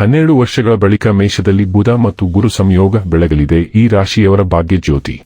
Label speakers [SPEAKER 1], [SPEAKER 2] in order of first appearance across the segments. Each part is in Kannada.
[SPEAKER 1] ಹನ್ನೆರಡು ವರ್ಷಗಳ ಬಳಿಕ ಮೇಷದಲ್ಲಿ ಬುಧ ಮತ್ತು ಗುರು ಸಂಯೋಗ ಬೆಳಗಲಿದೆ. ಈ ರಾಶಿಯವರ ಭಾಗ್ಯ ಜ್ಯೋತಿ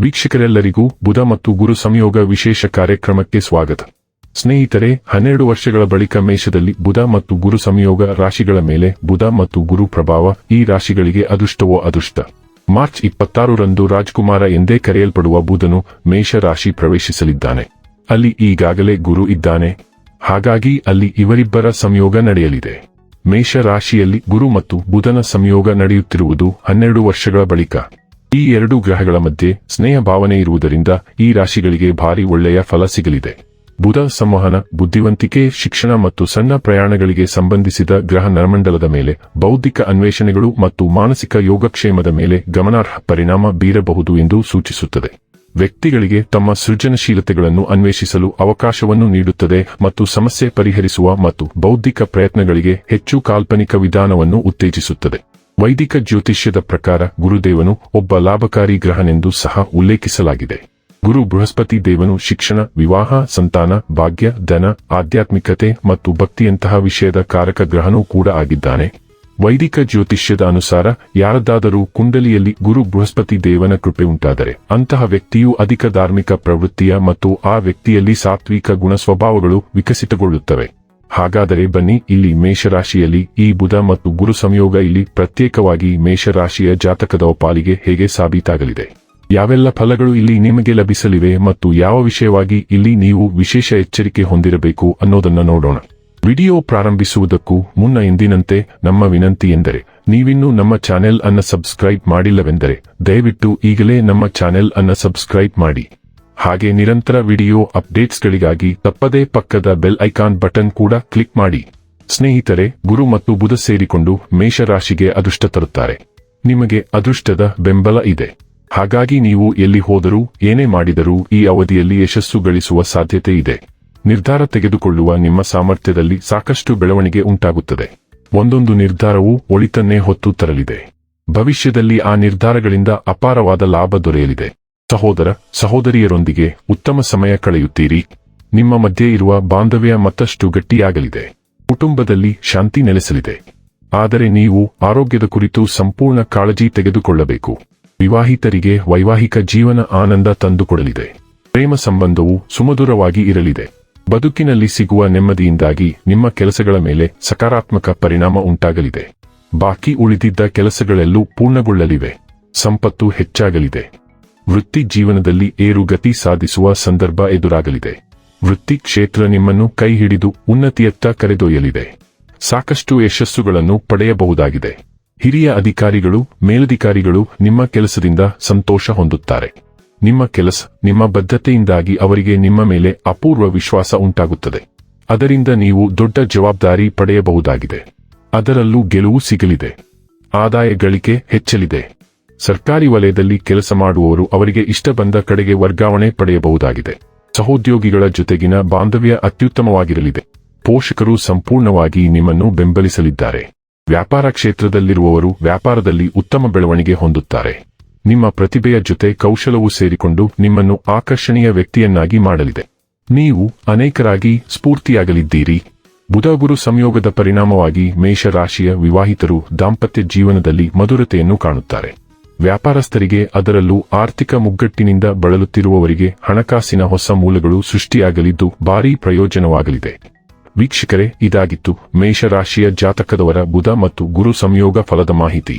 [SPEAKER 1] ವೀಕ್ಷಕರೆಲ್ಲರಿಗೂ ಬುಧ ಮತ್ತು ಗುರು ಸಂಯೋಗ ವಿಶೇಷ ಕಾರ್ಯಕ್ರಮಕ್ಕೆ ಸ್ವಾಗತ. ಸ್ನೇಹಿತರೆ, ಹನ್ನೆರಡು ವರ್ಷಗಳ ಬಳಿಕ ಮೇಷದಲ್ಲಿ ಬುಧ ಮತ್ತು ಗುರು ಸಂಯೋಗ ರಾಶಿಗಳ ಮೇಲೆ ಬುಧ ಮತ್ತು ಗುರು ಪ್ರಭಾವ ಈ ರಾಶಿಗಳಿಗೆ ಅದೃಷ್ಟವೋ ಅದೃಷ್ಟ. ಮಾರ್ಚ್ ಇಪ್ಪತ್ತಾರರಂದು ರಾಜ್ಕುಮಾರ ಎಂದೇ ಕರೆಯಲ್ಪಡುವ ಬುಧನು ಮೇಷ ರಾಶಿ ಪ್ರವೇಶಿಸಲಿದ್ದಾನೆ. ಅಲ್ಲಿ ಈಗಾಗಲೇ ಗುರು ಇದ್ದಾನೆ. ಹಾಗಾಗಿ ಅಲ್ಲಿ ಇವರಿಬ್ಬರ ಸಂಯೋಗ ನಡೆಯಲಿದೆ. ಮೇಷ ರಾಶಿಯಲ್ಲಿ ಗುರು ಮತ್ತು ಬುಧನ ಸಂಯೋಗ ನಡೆಯುತ್ತಿರುವುದು ಹನ್ನೆರಡು ವರ್ಷಗಳ ಬಳಿಕ. ಈ ಎರಡು ಗ್ರಹಗಳ ಮಧ್ಯೆ ಸ್ನೇಹ ಭಾವನೆ ಇರುವುದರಿಂದ ಈ ರಾಶಿಗಳಿಗೆ ಭಾರಿ ಒಳ್ಳೆಯ ಫಲ ಸಿಗಲಿದೆ. ಬುಧ ಸಂವಹನ, ಬುದ್ಧಿವಂತಿಕೆ, ಶಿಕ್ಷಣ ಮತ್ತು ಸಣ್ಣ ಪ್ರಯಾಣಗಳಿಗೆ ಸಂಬಂಧಿಸಿದ ಗ್ರಹ ನರಮಂಡಲದ ಮೇಲೆ ಬೌದ್ಧಿಕ ಅನ್ವೇಷಣೆಗಳು ಮತ್ತು ಮಾನಸಿಕ ಯೋಗಕ್ಷೇಮದ ಮೇಲೆ ಗಮನಾರ್ಹ ಪರಿಣಾಮ ಬೀರಬಹುದು ಎಂದು ಸೂಚಿಸುತ್ತದೆ. ವ್ಯಕ್ತಿಗಳಿಗೆ ತಮ್ಮ ಸೃಜನಶೀಲತೆಗಳನ್ನು ಅನ್ವೇಷಿಸಲು ಅವಕಾಶವನ್ನು ನೀಡುತ್ತದೆ ಮತ್ತು ಸಮಸ್ಯೆ ಪರಿಹರಿಸುವ ಮತ್ತು ಬೌದ್ಧಿಕ ಪ್ರಯತ್ನಗಳಿಗೆ ಹೆಚ್ಚು ಕಾಲ್ಪನಿಕ ವಿಧಾನವನ್ನು ಉತ್ತೇಜಿಸುತ್ತದೆ. ವೈದಿಕ ಜ್ಯೋತಿಷ್ಯದ ಪ್ರಕಾರ ಗುರುದೇವನು ಒಬ್ಬ ಲಾಭಕಾರಿ ಗ್ರಹನೆಂದು ಸಹ ಉಲ್ಲೇಖಿಸಲಾಗಿದೆ. ಗುರು ಬೃಹಸ್ಪತಿ ದೇವನು ಶಿಕ್ಷಣ, ವಿವಾಹ, ಸಂತಾನ, ಭಾಗ್ಯ, ಧನ, ಆಧ್ಯಾತ್ಮಿಕತೆ ಮತ್ತು ಭಕ್ತಿಯಂತಹ ವಿಷಯದ ಕಾರಕ ಗ್ರಹನೂ ಕೂಡ ಆಗಿದ್ದಾನೆ. ವೈದಿಕ ಜ್ಯೋತಿಷ್ಯದ ಅನುಸಾರ ಯಾರದ್ದಾದರೂ ಕುಂಡಲಿಯಲ್ಲಿ ಗುರು ಬೃಹಸ್ಪತಿ ದೇವನ ಕೃಪೆ ಉಂಟಾದರೆ ಅಂತಹ ವ್ಯಕ್ತಿಯು ಅಧಿಕ ಧಾರ್ಮಿಕ ಪ್ರವೃತ್ತಿಯ ಮತ್ತು ಆ ವ್ಯಕ್ತಿಯಲ್ಲಿ ಸಾತ್ವಿಕ ಗುಣ ಸ್ವಭಾವಗಳು ವಿಕಸಿತಗೊಳ್ಳುತ್ತವೆ. ಹಾಗಾದರೆ ಬನ್ನಿ, ಇಲ್ಲಿ ಮೇಷರಾಶಿಯಲ್ಲಿ ಈ ಬುಧ ಮತ್ತು ಗುರು ಸಂಯೋಗ ಇಲ್ಲಿ ಪ್ರತ್ಯೇಕವಾಗಿ ಮೇಷರಾಶಿಯ ಜಾತಕದ ಪಾಲಿಗೆ ಹೇಗೆ ಸಾಬೀತಾಗಲಿದೆ? ಯಾವೆಲ್ಲ ಫಲಗಳು ಇಲ್ಲಿ ನಿಮಗೆ ಲಭಿಸಲಿವೆ ಮತ್ತು ಯಾವ ವಿಷಯವಾಗಿ ಇಲ್ಲಿ ನೀವು ವಿಶೇಷ ಎಚ್ಚರಿಕೆ ಹೊಂದಿರಬೇಕು ಅನ್ನೋದನ್ನ ನೋಡೋಣ. ವಿಡಿಯೋ ಪ್ರಾರಂಭಿಸುವುದಕ್ಕೂ ಮುನ್ನ ಎಂದಿನಂತೆ ನಮ್ಮ ವಿನಂತಿ ಎಂದರೆ, ನೀವಿನ್ನೂ ನಮ್ಮ ಚಾನೆಲ್ ಅನ್ನ ಸಬ್ಸ್ಕ್ರೈಬ್ ಮಾಡಿಲ್ಲವೆಂದರೆ, ದಯವಿಟ್ಟು ಈಗಲೇ ನಮ್ಮ ಚಾನೆಲ್ ಅನ್ನ ಸಬ್ಸ್ಕ್ರೈಬ್ ಮಾಡಿ. ಹಾಗೆ ನಿರಂತರ ವಿಡಿಯೋ ಅಪ್ಡೇಟ್ಸ್ಗಳಿಗಾಗಿ ತಪ್ಪದೇ ಪಕ್ಕದ ಬೆಲ್ ಐಕಾನ್ ಬಟನ್ ಕೂಡ ಕ್ಲಿಕ್ ಮಾಡಿ. ಸ್ನೇಹಿತರೆ, ಗುರು ಮತ್ತು ಬುಧ ಸೇರಿಕೊಂಡು ಮೇಷರಾಶಿಗೆ ಅದೃಷ್ಟ ತರುತ್ತಾರೆ. ನಿಮಗೆ ಅದೃಷ್ಟದ ಬೆಂಬಲ ಇದೆ. ಹಾಗಾಗಿ ನೀವು ಎಲ್ಲಿ ಹೋದರೂ, ಏನೇ ಮಾಡಿದರೂ ಈ ಅವಧಿಯಲ್ಲಿ ಯಶಸ್ಸು ಗಳಿಸುವ ಸಾಧ್ಯತೆ ಇದೆ. ನಿರ್ಧಾರ ತೆಗೆದುಕೊಳ್ಳುವ ನಿಮ್ಮ ಸಾಮರ್ಥ್ಯದಲ್ಲಿ ಸಾಕಷ್ಟು ಬೆಳವಣಿಗೆ ಉಂಟಾಗುತ್ತದೆ. ಒಂದೊಂದು ನಿರ್ಧಾರವು ಒಳಿತನ್ನೇ ಹೊತ್ತು ತರಲಿದೆ. ಭವಿಷ್ಯದಲ್ಲಿ ಆ ನಿರ್ಧಾರಗಳಿಂದ ಅಪಾರವಾದ ಲಾಭ ದೊರೆಯಲಿದೆ. ಸಹೋದರ, ಸಹೋದರಿಯರೊಂದಿಗೆ ಉತ್ತಮ ಸಮಯ ಕಳೆಯುತ್ತೀರಿ. ನಿಮ್ಮ ಮಧ್ಯೆ ಇರುವ ಬಾಂಧವ್ಯ ಮತ್ತಷ್ಟು ಗಟ್ಟಿಯಾಗಲಿದೆ. ಕುಟುಂಬದಲ್ಲಿ ಶಾಂತಿ ನೆಲೆಸಲಿದೆ. ಆದರೆ ನೀವು ಆರೋಗ್ಯದ ಕುರಿತು ಸಂಪೂರ್ಣ ಕಾಳಜಿ ತೆಗೆದುಕೊಳ್ಳಬೇಕು. ವಿವಾಹಿತರಿಗೆ ವೈವಾಹಿಕ ಜೀವನ ಆನಂದ ತಂದುಕೊಡಲಿದೆ. ಪ್ರೇಮ ಸಂಬಂಧವು ಸುಮಧುರವಾಗಿ ಇರಲಿದೆ. ಬದುಕಿನಲ್ಲಿ ಸಿಗುವ ನೆಮ್ಮದಿಯಿಂದಾಗಿ ನಿಮ್ಮ ಕೆಲಸಗಳ ಮೇಲೆ ಸಕಾರಾತ್ಮಕ ಪರಿಣಾಮ ಉಂಟಾಗಲಿದೆ. ಬಾಕಿ ಉಳಿದಿದ್ದ ಕೆಲಸಗಳೆಲ್ಲೂ ಪೂರ್ಣಗೊಳ್ಳಲಿವೆ. ಸಂಪತ್ತು ಹೆಚ್ಚಾಗಲಿದೆ. ವೃತ್ತಿ ಜೀವನದಲ್ಲಿ ಏರುಗತಿ ಸಾಧಿಸುವ ಸಂದರ್ಭ ಎದುರಾಗಲಿದೆ. ವೃತ್ತಿ ಕ್ಷೇತ್ರ ನಿಮ್ಮನ್ನು ಕೈ ಹಿಡಿದು ಉನ್ನತಿಯತ್ತ ಕರೆದೊಯ್ಯಲಿದೆ. ಸಾಕಷ್ಟು ಯಶಸ್ಸುಗಳನ್ನು ಪಡೆಯಬಹುದಾಗಿದೆ. ಹಿರಿಯ ಅಧಿಕಾರಿಗಳು, ಮೇಲಧಿಕಾರಿಗಳು ನಿಮ್ಮ ಕೆಲಸದಿಂದ ಸಂತೋಷ ಹೊಂದುತ್ತಾರೆ. ನಿಮ್ಮ ಕೆಲಸ, ನಿಮ್ಮ ಬದ್ಧತೆಯಿಂದಾಗಿ ಅವರಿಗೆ ನಿಮ್ಮ ಮೇಲೆ ಅಪೂರ್ವ ವಿಶ್ವಾಸ ಉಂಟಾಗುತ್ತದೆ. ಅದರಿಂದ ನೀವು ದೊಡ್ಡ ಜವಾಬ್ದಾರಿ ಪಡೆಯಬಹುದಾಗಿದೆ. ಅದರಲ್ಲೂ ಗೆಲುವು ಸಿಗಲಿದೆ. ಆದಾಯ ಗಳಿಕೆ ಹೆಚ್ಚಲಿದೆ. ಸರ್ಕಾರಿ ವಲಯದಲ್ಲಿ ಕೆಲಸ ಮಾಡುವವರು ಅವರಿಗೆ ಇಷ್ಟ ಬಂದ ಕಡೆಗೆ ವರ್ಗಾವಣೆ ಪಡೆಯಬಹುದಾಗಿದೆ. ಸಹೋದ್ಯೋಗಿಗಳ ಜೊತೆಗಿನ ಬಾಂಧವ್ಯ ಅತ್ಯುತ್ತಮವಾಗಿರಲಿದೆ. ಪೋಷಕರು ಸಂಪೂರ್ಣವಾಗಿ ನಿಮ್ಮನ್ನು ಬೆಂಬಲಿಸಲಿದ್ದಾರೆ. ವ್ಯಾಪಾರ ಕ್ಷೇತ್ರದಲ್ಲಿರುವವರು ವ್ಯಾಪಾರದಲ್ಲಿ ಉತ್ತಮ ಬೆಳವಣಿಗೆ ಹೊಂದುತ್ತಾರೆ. ನಿಮ್ಮ ಪ್ರತಿಭೆಯ ಜೊತೆ ಕೌಶಲವು ಸೇರಿಕೊಂಡು ನಿಮ್ಮನ್ನು ಆಕರ್ಷಣೀಯ ವ್ಯಕ್ತಿಯನ್ನಾಗಿ ಮಾಡಲಿದೆ. ನೀವು ಅನೇಕರಾಗಿ ಸ್ಫೂರ್ತಿಯಾಗಲಿದ್ದೀರಿ. ಬುಧಗುರು ಸಂಯೋಗದ ಪರಿಣಾಮವಾಗಿ ಮೇಷರಾಶಿಯ ವಿವಾಹಿತರು ದಾಂಪತ್ಯ ಜೀವನದಲ್ಲಿ ಮಧುರತೆಯನ್ನು ಕಾಣುತ್ತಾರೆ. ವ್ಯಾಪಾರಸ್ಥರಿಗೆ ಅದರಲ್ಲೂ ಆರ್ಥಿಕ ಮುಗ್ಗಟ್ಟಿನಿಂದ ಬಳಲುತ್ತಿರುವವರಿಗೆ ಹಣಕಾಸಿನ ಹೊಸ ಮೂಲಗಳು ಸೃಷ್ಟಿಯಾಗಲಿದ್ದು ಭಾರೀ ಪ್ರಯೋಜನವಾಗಲಿದೆ. ವೀಕ್ಷಕರೇ, ಇದಾಗಿತ್ತು ಮೇಷರಾಶಿಯ ಜಾತಕದವರ ಬುಧ ಮತ್ತು ಗುರು ಸಂಯೋಗ ಫಲದ ಮಾಹಿತಿ.